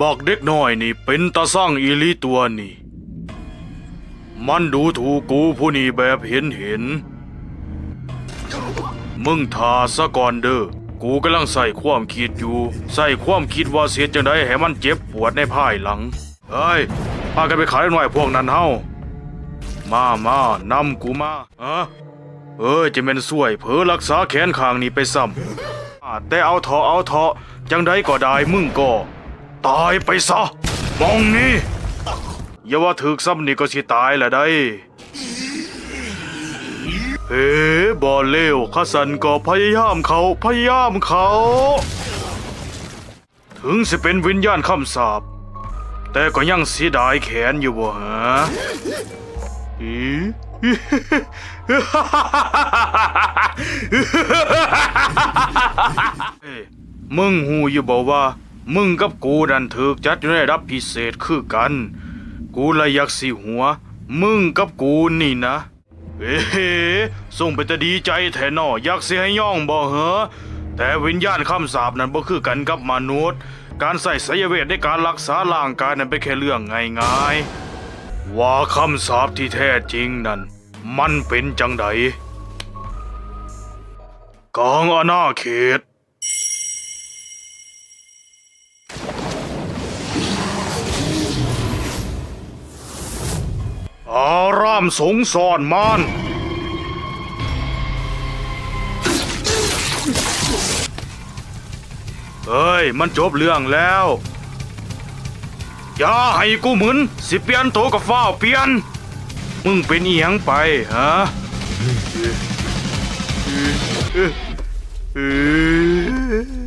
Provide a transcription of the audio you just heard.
บอกเด็กน้อยนี่เป็นตาสร้างอีลีตัวนี่ มันดูถูกกูผู้นี้แบบเห็นเห็น มึงทาซะก่อนเด้อ กูกำลังใส่ความคิดอยู่ ใส่ความคิดว่าเสียจังไดให้มันเจ็บปวดในภายหลัง เฮ้ย พากันไปขายหน่อยพวกนั้นเฮา มามานำกูมาอะเอ้ยจะเป็นสวยเผลอรักษาแขนข้างนี้ไปซ้ำแต่เอาเถอะเอาเถอะจังไดก็ได้มึงก็ ตายไปซะมองนี่อย่าว่าถึกซ้ำนี่ก็สิตายละได้เฮ้บอเลวข้าสันก็พยายามเขาพยายามเขา ถึงสิเป็นวิญญาณคำสาปแต่ก็ยังเสียดายแขนอยู่บ่ฮะอีเอ้ยมึงหูอยู่บอกว่า มึงกับกูนั่นถูกจัดอยู่ในระดับพิเศษคือกัน กูเลยอยากสิหัว มึงกับกูนี่นะ เอ๊ะส่งไปแต่ดีใจแท้นออยากเสียให้ย่องบ่เหรอแต่วิญญาณคำสาปนั้นบ่คือกันกับมนุษย์ การใส่สายเวทในการรักษาร่างกายนั้นเป็นแค่เรื่องง่ายๆ ว่าคำสาปที่แท้จริงนั้น มันเป็นจังไดกองอาณาเขต อารามสงสอนมานเฮ้ย มันจบเรื่องแล้ว อย่าให้กูเหมุนสิเปลี่ยนโตกับฟ้าวเปลี่ยน มึงเป็นอียงไปฮะเออ